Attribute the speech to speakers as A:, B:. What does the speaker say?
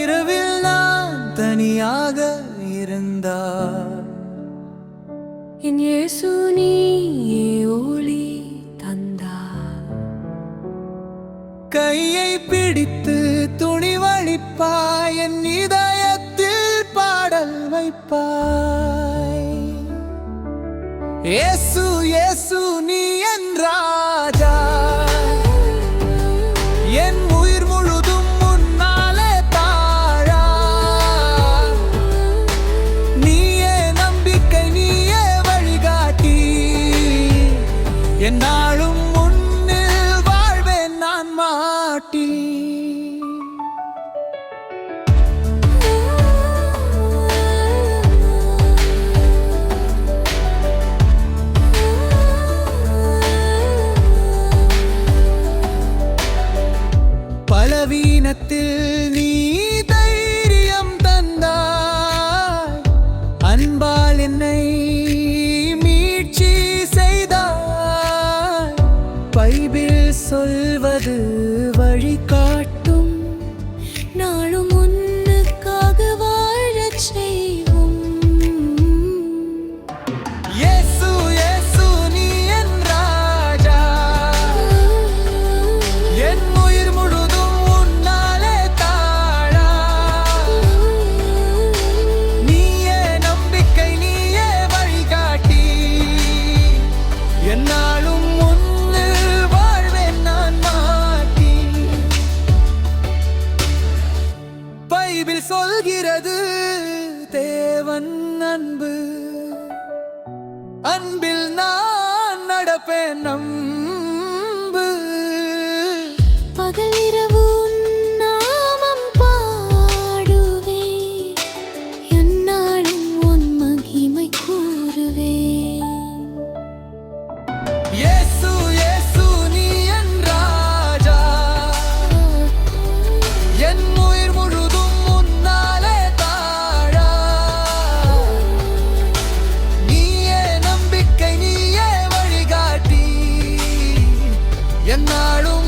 A: இரவில் நான் தனியாக இருந்தார்
B: என் இயேசு நீயே ஒளி தந்தார்.
A: கையை பிடித்து துணிவழிப்பாய் என் இதயத்தில் பாடல் வைப்பாய். இயேசு இயேசு நீ என் ராஜா. என் உயிர் முழுதும் முன்னாலே தாழா. நீயே நம்பிக்கை நீயே வழிகாட்டி. என்னாலும் முன்னில் வாழ்வேன் நான் மாட்டி. நேரத்தில் நீ தைரியம் தந்தாய். அன்பால் என்னை மீட்சி செய்தாய். பைபிள் சொல்வது வழிகாட்டு பைபிள் சொல்கிறது தேவன் அன்பு. அன்பில் நான் நடப்பேன் நம் എന്നാളും